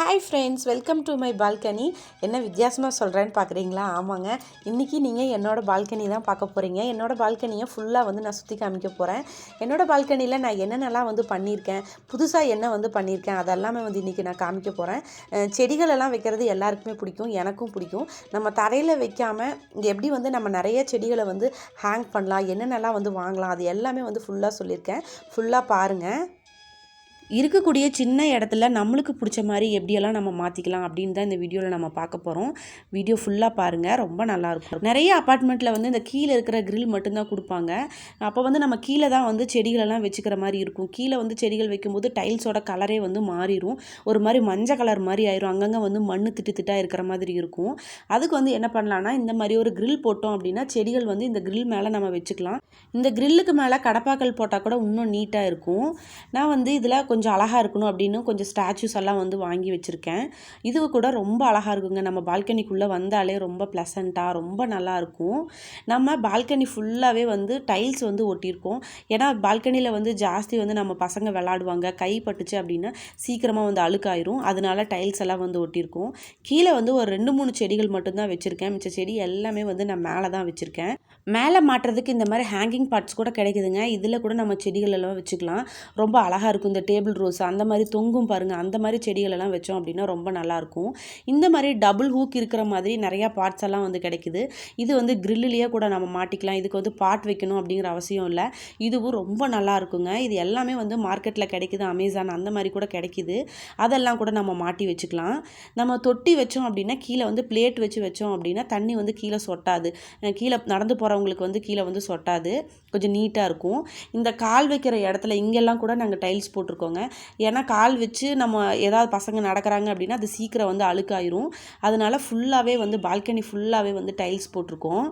Hi friends welcome to my balcony என்ன வித்தியாசமாக சொல்கிறேன்னு பார்க்குறீங்களா ஆமாங்க. இன்றைக்கி நீங்கள் என்னோடய பால்கனி தான் பார்க்க போகிறீங்க என்னோடய பால்கனியை ஃபுல்லாக வந்து நான் சுற்றி காமிக்க போகிறேன் என்னோடய பால்கனியில் நான் என்னென்னலாம் வந்து பண்ணியிருக்கேன்? புதுசாக என்ன வந்து பண்ணியிருக்கேன்? அதெல்லாமே வந்து இன்றைக்கி நான் காமிக்க போகிறேன் செடிகளெல்லாம் வைக்கிறது எல்லாருக்குமே பிடிக்கும். எனக்கும் பிடிக்கும். நம்ம தரையில் வைக்காமல் எப்படி வந்து நம்ம நிறைய செடிகளை வந்து ஹேங் பண்ணலாம்? என்னென்னலாம் வந்து வாங்கலாம்? அது எல்லாமே வந்து ஃபுல்லாக சொல்லியிருக்கேன். ஃபுல்லாக பாருங்கள் இருக்கக்கூடிய சின்ன இடத்துல நம்மளுக்கு பிடிச்ச மாதிரி எப்படியெல்லாம் நம்ம மாற்றிக்கலாம் அப்படின்னு தான் இந்த வீடியோவில் நம்ம பார்க்க போகிறோம் வீடியோ ஃபுல்லாக பாருங்கள் ரொம்ப நல்லாயிருக்கும். நிறைய அப்பார்ட்மெண்ட்டில் வந்து இந்த கீழே இருக்கிற கிரில் மட்டும்தான் கொடுப்பாங்க. அப்போ வந்து நம்ம கீழே தான் வந்து செடிகளெல்லாம் வச்சுக்கிற மாதிரி இருக்கும். கீழே வந்து செடிகள் வைக்கும்போது டைல்ஸோட கலரே வந்து மாறிடும் ஒரு மாதிரி மஞ்சள் கலர் மாதிரி ஆயிரும். அங்கங்கே வந்து மண் திட்டு திட்டாக இருக்கிற மாதிரி இருக்கும். அதுக்கு வந்து என்ன பண்ணலான்னா இந்த மாதிரி ஒரு கிரில் போட்டோம் அப்படின்னா செடிகள் வந்து இந்த கிரில் மேலே நம்ம வச்சுக்கலாம். இந்த கிரில்லுக்கு மேலே கடப்பாக்கல் போட்டால் கூட இன்னும் நீட்டாக இருக்கும். நான் வந்து இதில் கொஞ்சம் கொஞ்சம் அழகாக இருக்கணும் அப்படின்னு கொஞ்சம் ஸ்டாச்சூஸ் எல்லாம் வந்து வாங்கி வச்சுருக்கேன். இது கூட ரொம்ப அழகாக இருக்குங்க. நம்ம பால்கனிக்குள்ளே வந்தாலே ரொம்ப ப்ளசண்ட்டாக ரொம்ப நல்லாயிருக்கும் நம்ம பால்கனி ஃபுல்லாகவே வந்து டைல்ஸ் வந்து ஒட்டியிருக்கோம். ஏன்னா பால்கனியில் வந்து ஜாஸ்தி வந்து நம்ம பசங்க விளாடுவாங்க. கை பட்டுச்சு அப்படின்னா சீக்கிரமாக வந்து அழுக்காயிரும். அதனால டைல்ஸ் எல்லாம் வந்து ஒட்டியிருக்கோம். கீழே வந்து ஒரு ரெண்டு மூணு செடிகள் மட்டும்தான் வச்சுருக்கேன். மிச்ச செடி எல்லாமே வந்து நான் மேலே தான் வச்சுருக்கேன். மேலே மாட்டுறதுக்கு இந்த மாதிரி ஹேங்கிங் பார்ட்ஸ் கூட கிடைக்குதுங்க. இதில் கூட நம்ம செடிகள் எல்லாம் வச்சுக்கலாம். ரொம்ப அழகாக இருக்கும். இந்த டேபிள் ரோஸ் அந்த மாதிரி தொங்கும் பாருங்கள் அந்த மாதிரி செடிகளெல்லாம் வச்சோம் அப்படின்னா ரொம்ப நல்லாயிருக்கும். இந்த மாதிரி டபுள் ஹூக் இருக்கிற மாதிரி நிறையா பார்ட்ஸ் எல்லாம் வந்து கிடைக்குது. இது வந்து கிரில்லுலேயே கூட நம்ம மாட்டிக்கலாம். இதுக்கு வந்து பாட் வைக்கணும் அப்படிங்கிற அவசியம் இல்லை. இதுவும் ரொம்ப நல்லா இருக்குங்க இது எல்லாமே வந்து மார்க்கெட்டில் கிடைக்குது அமேசான் அந்த மாதிரி கூட கிடைக்குது. அதெல்லாம் கூட நம்ம மாட்டி வச்சுக்கலாம். நம்ம தொட்டி வச்சோம் அப்படின்னா கீழே வந்து பிளேட் வச்சு வச்சோம் அப்படின்னா தண்ணி வந்து கீழே சொட்டாது. கீழே நடந்து போகிறவங்களுக்கு வந்து கீழே வந்து சொட்டாது. கொஞ்சம் நீட்டாக இருக்கும். இந்த கால் வைக்கிற இடத்துல இங்கெல்லாம் கூட நாங்கள் டைல்ஸ் போட்டிருக்கோங்க. ஏன்னா கால் வச்சு நம்ம ஏதாவது பசங்க நடக்கிறாங்க அப்படின்னா அது சீக்கிரம் வந்து அழுக்காயிரும். அதனால் ஃபுல்லாகவே வந்து பால்கனி ஃபுல்லாகவே வந்து டைல்ஸ் போட்டிருக்கோம்.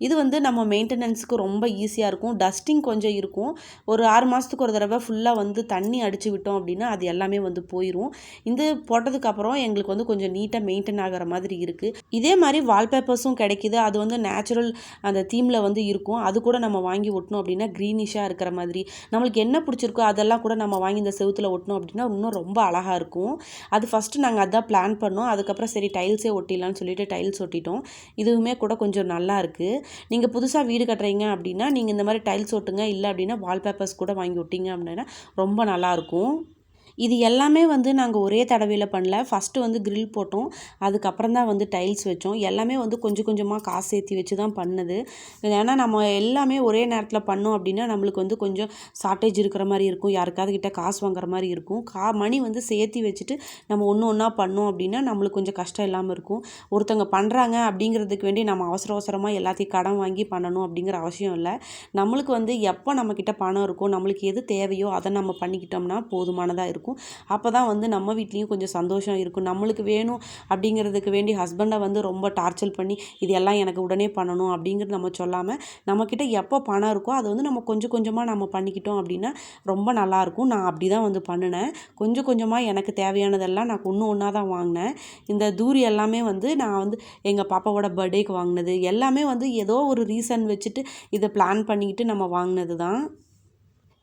இது வந்து நம்ம மெயின்டெனன்ஸுக்கு ரொம்ப ஈஸியாக இருக்கும். டஸ்டிங் கொஞ்சம் இருக்கும். ஒரு ஆறு மாதத்துக்கு ஒரு தடவை ஃபுல்லாக வந்து தண்ணி அடித்து விட்டோம் அப்படின்னா அது எல்லாமே வந்து போயிடும் இந்த போட்டதுக்கப்புறம் எங்களுக்கு வந்து கொஞ்சம் நீட்டாக மெயின்டைன் ஆகிற மாதிரி இருக்குது இதே மாதிரி வால்பேப்பர்ஸும் கிடைக்கிது. அது வந்து நேச்சுரல் அந்த தீமில் வந்து இருக்கும். அது கூட நம்ம வாங்கி ஒட்டணும் அப்படின்னா க்ரீனிஷாக இருக்கிற மாதிரி. நம்மளுக்கு என்ன பிடிச்சிருக்கோ அதெல்லாம் கூட நம்ம வாங்கி இந்த செவுத்தில் ஒட்டணும் அப்படின்னா இன்னும் ரொம்ப அழகாக இருக்கும். அது ஃபஸ்ட்டு நாங்கள் அதான் பிளான் பண்ணோம். அதுக்கப்புறம் சரி டைல்ஸே ஒட்டிடலான்னு சொல்லிட்டு டைல்ஸ் ஒட்டிட்டோம். இதுவுமே கூட கொஞ்சம் நல்லா இருக்குது நீங்கள் புதுசாக வீடு கட்டுறீங்க அப்படின்னா நீங்கள் இந்த மாதிரி டைல்ஸ் ஒட்டுங்க இல்லை அப்படின்னா வால்பேப்பர்ஸ் கூட வாங்கி ஒட்டிங்க அப்படின்னா ரொம்ப நல்லாயிருக்கும் இது எல்லாமே வந்து நாங்கள் ஒரே தடவையில் பண்ணல. ஃபஸ்ட்டு வந்து கிரில் போட்டோம். அதுக்கப்புறம் தான் வந்து டைல்ஸ் வச்சோம். எல்லாமே வந்து கொஞ்சம் கொஞ்சமாக காசு சேர்த்தி வச்சு தான் பண்ணது. ஏன்னா நம்ம எல்லாமே ஒரே நேரத்தில் பண்ணோம் அப்படின்னா நம்மளுக்கு வந்து கொஞ்சம் ஷார்ட்டேஜ் இருக்கிற மாதிரி இருக்கும். யாருக்காவது கிட்டே காசு வாங்குற மாதிரி இருக்கும். கா மணி வந்து சேர்த்தி வச்சுட்டு நம்ம ஒன்று ஒன்றா பண்ணோம் அப்படின்னா நம்மளுக்கு கொஞ்சம் கஷ்டம் இல்லாமல் இருக்கும். ஒருத்தவங்க பண்ணுறாங்க அப்படிங்கிறதுக்கு வேண்டி நம்ம அவசர அவசரமாக எல்லாத்தையும் கடன் வாங்கி பண்ணணும் அப்படிங்கிற அவசியம் இல்லை. நம்மளுக்கு வந்து எப்போ நம்மக்கிட்ட பணம் இருக்கோ நம்மளுக்கு எது தேவையோ அதை நம்ம பண்ணிக்கிட்டோம்னா போதுமானதாக இருக்கும். அப்போ தான் வந்து நம்ம வீட்லேயும் கொஞ்சம் சந்தோஷம் இருக்கும். நம்மளுக்கு வேணும் அப்படிங்கிறதுக்கு வேண்டி ஹஸ்பண்டை வந்து ரொம்ப டார்ச்சர் பண்ணி இது எல்லாம் எனக்கு உடனே பண்ணணும் அப்படிங்கிறது நம்ம சொல்லாமல் நம்மக்கிட்ட எப்போ பணம் இருக்கோ அதை வந்து நம்ம கொஞ்சம் கொஞ்சமாக நம்ம பண்ணிக்கிட்டோம் அப்படின்னா ரொம்ப நல்லாயிருக்கும் நான் அப்படி தான் வந்து பண்ணினேன். கொஞ்சம் கொஞ்சமாக எனக்கு தேவையானதெல்லாம் நான் ஒன்று ஒன்றா தான் வாங்கினேன். இந்த தூரி எல்லாமே வந்து நான் வந்து எங்கள் பாப்பாவோட பர்த்டேக்கு வாங்கினது. எல்லாமே வந்து ஏதோ ஒரு ரீசன் வச்சுட்டு இதை பிளான் பண்ணிக்கிட்டு நம்ம வாங்கினது தான்.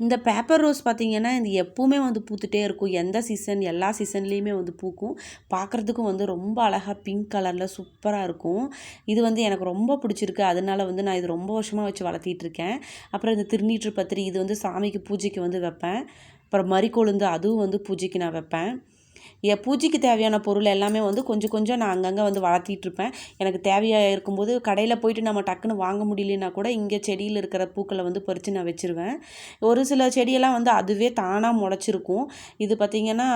இந்த பேப்பர் ரோஸ் பார்த்திங்கன்னா இது எப்பவுமே வந்து பூத்துட்டே இருக்கும். எந்த சீசன் எல்லா சீசன்லேயுமே வந்து பூக்கும். பார்க்குறதுக்கும் வந்து ரொம்ப அழகாக பிங்க் கலரில் சூப்பராக இருக்கும். இது வந்து எனக்கு ரொம்ப பிடிச்சிருக்கு. அதனால வந்து நான் இது ரொம்ப வருஷமாக வச்சு வளர்த்திட்டு இருக்கேன். அப்புறம் இந்த திருநீற்று பத்திரி இது வந்து சாமிக்கு பூஜைக்கு வந்து வைப்பேன். அப்புறம் மறிக்கொழுந்து அதுவும் வந்து பூஜைக்கு நான் வைப்பேன். என் பூஜைக்கு தேவையான பொருள் எல்லாமே வந்து கொஞ்சம் கொஞ்சம் நான் அங்கங்கே வந்து வளர்த்திட்டு இருப்பேன் எனக்கு தேவையாக இருக்கும்போது கடையில் போயிட்டு நம்ம டக்குன்னு வாங்க முடியலன்னா கூட இங்கே செடியில் இருக்கிற பூக்களை வந்து பறித்து நான் வச்சுருவேன். ஒரு சில செடியெல்லாம் வந்து அதுவே தானாக முளைச்சிருக்கும். இது பார்த்திங்கன்னா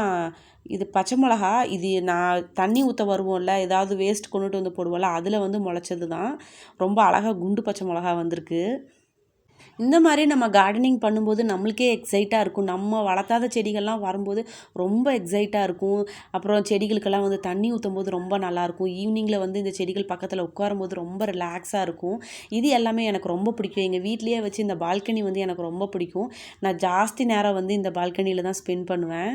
இது பச்சை மிளகா இது நான் தண்ணி ஊற்ற வருவோம்ல ஏதாவது வேஸ்ட் கொண்டுட்டு வந்து போடுவோம்ல அதில் வந்து முளைச்சது தான் ரொம்ப அழகாக குண்டு பச்சை மிளகா வந்திருக்கு. இந்த மாதிரி நம்ம கார்டனிங் பண்ணும்போது நம்மளுக்கே எக்ஸைட்டாக இருக்கும். நம்ம வளர்த்தாத செடிகள்லாம் வரும்போது ரொம்ப எக்ஸைட்டாக இருக்கும். அப்புறம் செடிகளுக்கெல்லாம் வந்து தண்ணி ஊற்றும் போது ரொம்ப நல்லாயிருக்கும் ஈவினிங்கில் வந்து இந்த செடிகள் பக்கத்தில் உட்காரும்போது ரொம்ப ரிலாக்ஸாக இருக்கும். இது எல்லாமே எனக்கு ரொம்ப பிடிக்கும். எங்கள் வீட்லேயே வச்சு இந்த பால்கனி வந்து எனக்கு ரொம்ப பிடிக்கும். நான் ஜாஸ்தி நேரம் வந்து இந்த பால்கனியில் தான் ஸ்பெண்ட் பண்ணுவேன்.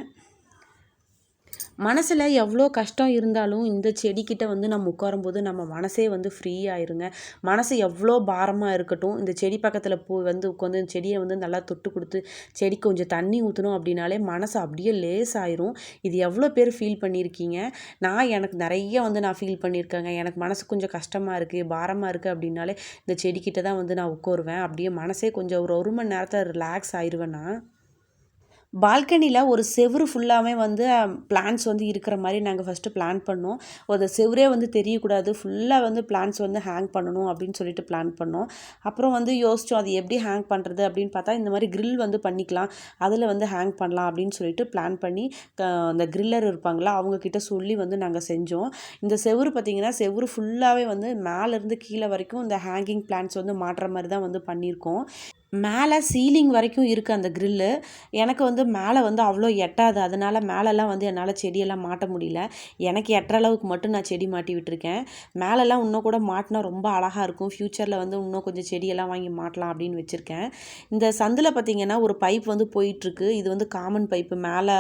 மனசில் எவ்வளோ கஷ்டம் இருந்தாலும் இந்த செடிக்கிட்ட வந்து நம்ம உட்காரும்போது நம்ம மனசே வந்து ஃப்ரீ ஆயிருங்க மனசு எவ்வளோ பாரமாக இருக்கட்டும் இந்த செடி பக்கத்தில் பூ வந்து உட்காந்து செடியை வந்து நல்லா தொட்டு கொடுத்து செடி கொஞ்சம் தண்ணி ஊற்றணும் அப்படின்னாலே மனசு அப்படியே லேஸ் ஆயிரும். இது எவ்வளோ பேர் ஃபீல் பண்ணியிருக்கீங்க நான் எனக்கு நிறைய வந்து நான் ஃபீல் பண்ணியிருக்கேங்க எனக்கு மனசு கொஞ்சம் கஷ்டமாக இருக்குது பாரமாக இருக்குது அப்படின்னாலே இந்த செடிக்கிட்ட தான் வந்து நான் உட்காருவேன். அப்படியே மனசே கொஞ்சம் ஒரு ஒரு மணி நேரத்தில் ரிலாக்ஸ் ஆயிடுவேன் நான். பால்கனியில் ஒரு செவுரு ஃபுல்லாகவே வந்து பிளான்ஸ் வந்து இருக்கிற மாதிரி நாங்கள் ஃபஸ்ட்டு பிளான் பண்ணோம். ஒரு செவரே வந்து தெரியக்கூடாது. ஃபுல்லாக வந்து பிளான்ஸ் வந்து ஹேங் பண்ணணும் அப்படின்னு சொல்லிட்டு பிளான் பண்ணோம். அப்புறம் வந்து யோசித்தோம் அது எப்படி ஹேங் பண்ணுறது அப்படின்னு பார்த்தா இந்த மாதிரி க்ரில் வந்து பண்ணிக்கலாம். அதில் வந்து ஹேங் பண்ணலாம் அப்படின்னு சொல்லிட்டு பிளான் பண்ணி அந்த கிரில்லர் இருப்பாங்களா அவங்கக்கிட்ட சொல்லி வந்து நாங்கள் செஞ்சோம். இந்த செவுரு பார்த்திங்கன்னா செவுரு ஃபுல்லாகவே வந்து மேலேருந்து கீழே வரைக்கும் இந்த ஹேங்கிங் பிளான்ஸ் வந்து மாட்டுற மாதிரி தான் வந்து பண்ணியிருக்கோம். மேலே சீலிங் வரைக்கும் இருக்குது அந்த க்ரில்லு எனக்கு வந்து மேலே வந்து அவ்வளோ எட்டாது. அதனால் மேலெல்லாம் வந்து என்னால் செடியெல்லாம் மாட்ட முடியல. எனக்கு எட்டுற அளவுக்கு மட்டும் நான் செடி மாட்டி விட்டுருக்கேன். மேலெல்லாம் இன்னும் கூட மாட்டினா ரொம்ப அழகாக இருக்கும். ஃப்யூச்சரில் வந்து இன்னும் கொஞ்சம் செடியெல்லாம் வாங்கி மாட்டலாம் அப்படின்னு வச்சுருக்கேன். இந்த சந்தில் பார்த்திங்கன்னா ஒரு பைப் வந்து போயிட்டுருக்கு இது வந்து காமன் பைப்பு மேலே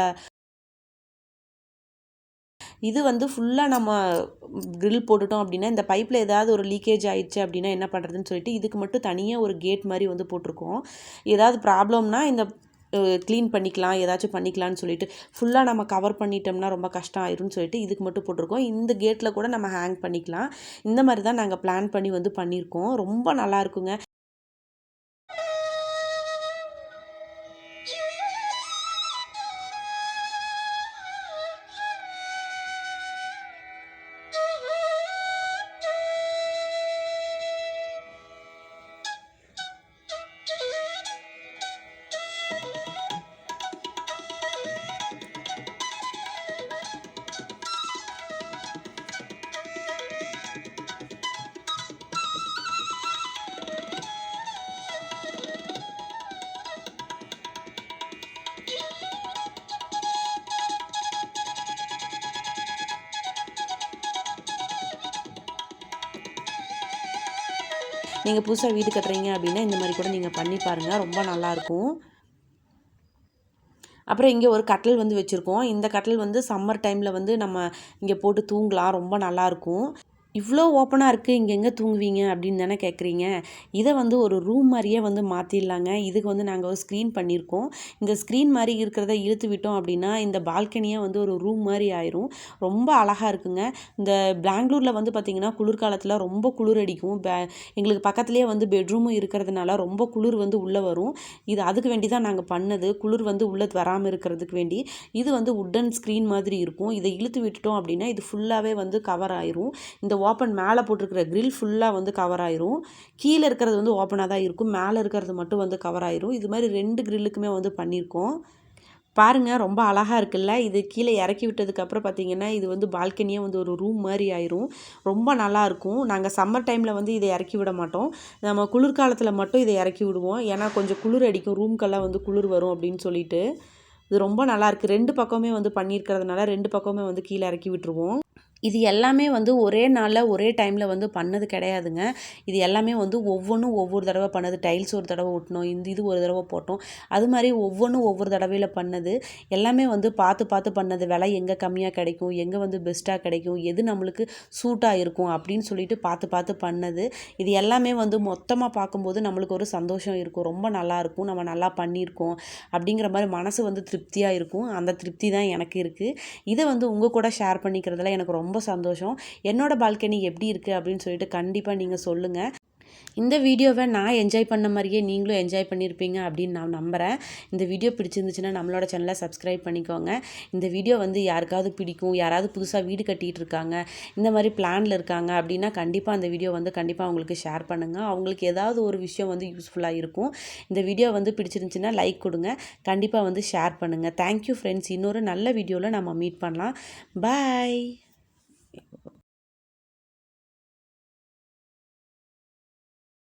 இது வந்து ஃபுல்லாக நம்ம க்ரில் போட்டுட்டோம் அப்படின்னா இந்த பைப்பில் ஏதாவது ஒரு லீக்கேஜ் ஆயிடுச்சு அப்படின்னா என்ன பண்ணுறதுன்னு சொல்லிட்டு இதுக்கு மட்டும் தனியாக ஒரு கேட் மாதிரி வந்து போட்டிருக்கோம். ஏதாவது ப்ராப்ளம்னா இந்த க்ளீன் பண்ணிக்கலாம் ஏதாச்சும் பண்ணிக்கலாம்னு சொல்லிட்டு ஃபுல்லாக நம்ம கவர் பண்ணிட்டோம்னா ரொம்ப கஷ்டம் ஆயிரும்னு சொல்லிட்டு இதுக்கு மட்டும் போட்டிருக்கோம். இந்த கேட்டில் கூட நம்ம ஹேங் பண்ணிக்கலாம். இந்த மாதிரி தான் நாங்கள் பிளான் பண்ணி வந்து பண்ணியிருக்கோம். ரொம்ப நல்லா இருக்குங்க. நீங்கள் புதுசாக வீடு கட்டுறீங்க அப்படின்னா இந்த மாதிரி கூட நீங்கள் பண்ணி பாருங்கள் ரொம்ப நல்லாயிருக்கும். அப்புறம் இங்கே ஒரு கட்டில் வந்து வச்சுருக்கோம். இந்த கட்டில் வந்து சம்மர் டைமில் வந்து நம்ம இங்கே போட்டு தூங்கலாம். ரொம்ப நல்லாயிருக்கும். இவ்வளோ ஓப்பனாக இருக்குது இங்கே எங்கே தூங்குவீங்க அப்படின்னு தானே கேட்குறீங்க இதை வந்து ஒரு ரூம் மாதிரியே வந்து மாற்றிடலாங்க இதுக்கு வந்து நாங்கள் ஒரு ஸ்க்ரீன் பண்ணியிருக்கோம் இந்த ஸ்க்ரீன் மாதிரி இருக்கிறத இழுத்து விட்டோம் அப்படின்னா இந்த பால்கனியே வந்து ஒரு ரூம் மாதிரி ஆயிரும். ரொம்ப அழகாக இருக்குங்க. இந்த பெங்களூரில் வந்து பார்த்திங்கன்னா குளிர்காலத்தில் ரொம்ப குளிர் அடிக்கும். பே எங்களுக்கு பக்கத்துலேயே வந்து பெட்ரூமும் இருக்கிறதுனால ரொம்ப குளிர் வந்து உள்ளே வரும். இது அதுக்கு வேண்டி தான் நாங்கள் பண்ணது. குளிர் வந்து உள்ளே வராமல் இருக்கிறதுக்கு வேண்டி. இது வந்து உட்டன் ஸ்க்ரீன் மாதிரி இருக்கும். இதை இழுத்து விட்டுட்டோம் அப்படின்னா இது ஃபுல்லாகவே வந்து கவர் ஆயிரும். இந்த ஓப்பன் மேலே போட்டிருக்கிற க்ரில் ஃபுல்லாக வந்து கவர் ஆயிரும். கீழே இருக்கிறது வந்து ஓப்பனாக தான் இருக்கும். மேலே இருக்கிறது மட்டும் வந்து கவர் ஆயிரும். இது மாதிரி ரெண்டு க்ரில்லுக்குமே வந்து பண்ணியிருக்கோம். பாருங்கள் ரொம்ப அழகாக இருக்குல்ல? இது கீழே இறக்கி விட்டதுக்கப்புறம் பார்த்தீங்கன்னா இது வந்து பால்கனியாக வந்து ஒரு ரூம் மாதிரி ஆயிரும். ரொம்ப நல்லாயிருக்கும் நாங்கள் சம்மர் டைமில் வந்து இதை இறக்கி விட மாட்டோம். நம்ம குளிர்காலத்தில் மட்டும் இதை இறக்கி விடுவோம். ஏன்னா கொஞ்சம் குளிர் அடிக்கும். ரூம்க்கெல்லாம் வந்து குளிர் வரும் அப்படின்னு சொல்லிட்டு. இது ரொம்ப நல்லாயிருக்கு ரெண்டு பக்கமே வந்து பண்ணியிருக்கிறதுனால ரெண்டு பக்கமே வந்து கீழே இறக்கி விட்டுருவோம். இது எல்லாமே வந்து ஒரே நாளில் ஒரே டைமில் வந்து பண்ணது கிடையாதுங்க. இது எல்லாமே வந்து ஒவ்வொன்றும் ஒவ்வொரு தடவை பண்ணது. டைல்ஸ் ஒரு தடவை ஒட்டணும் இந்த இது ஒரு தடவை போட்டோம். அது மாதிரி ஒவ்வொன்றும் ஒவ்வொரு தடவையில் பண்ணது. எல்லாமே வந்து பார்த்து பார்த்து பண்ணது. விலை எங்கே கம்மியாக கிடைக்கும்? எங்கே வந்து பெஸ்ட்டாக கிடைக்கும்? எது நம்மளுக்கு சூட்டாக இருக்கும்? அப்படின்னு சொல்லிட்டு பார்த்து பார்த்து பண்ணது. இது எல்லாமே வந்து மொத்தமாக பார்க்கும்போது நம்மளுக்கு ஒரு சந்தோஷம் இருக்கும். ரொம்ப நல்லாயிருக்கும் நம்ம நல்லா பண்ணியிருக்கோம். அப்படிங்கிற மாதிரி மனசு வந்து திருப்தியாக இருக்கும். அந்த திருப்தி தான் எனக்கு இருக்குது இதை வந்து உங்கள் கூட ஷேர் பண்ணிக்கிறதுல எனக்கு ரொம்ப ரொம்ப சந்தோஷம். என்னோடய பால்கனி எப்படி இருக்குது அப்படின்னு சொல்லிட்டு கண்டிப்பாக நீங்கள் சொல்லுங்கள் இந்த வீடியோவை நான் என்ஜாய் பண்ண மாதிரியே நீங்களும் என்ஜாய் பண்ணியிருப்பீங்க அப்படின்னு நான் நம்புகிறேன் இந்த வீடியோ பிடிச்சிருந்துச்சுன்னா நம்மளோட சேனலை சப்ஸ்கிரைப் பண்ணிக்கோங்க. இந்த வீடியோ வந்து யாருக்காவது பிடிக்கும் யாராவது புதுசாக வீடு கட்டிகிட்டு இருக்காங்க இந்த மாதிரி பிளானில் இருக்காங்க அப்படின்னா கண்டிப்பாக அந்த வீடியோ வந்து கண்டிப்பாக அவங்களுக்கு ஷேர் பண்ணுங்கள் அவங்களுக்கு ஏதாவது ஒரு விஷயம் வந்து யூஸ்ஃபுல்லாக இருக்கும். இந்த வீடியோ வந்து பிடிச்சிருந்துச்சுன்னா லைக் கொடுங்க. கண்டிப்பாக வந்து ஷேர் பண்ணுங்கள் தேங்க்யூ ஃப்ரெண்ட்ஸ் இன்னொரு நல்ல வீடியோவில் நம்ம மீட் பண்ணலாம். பாய்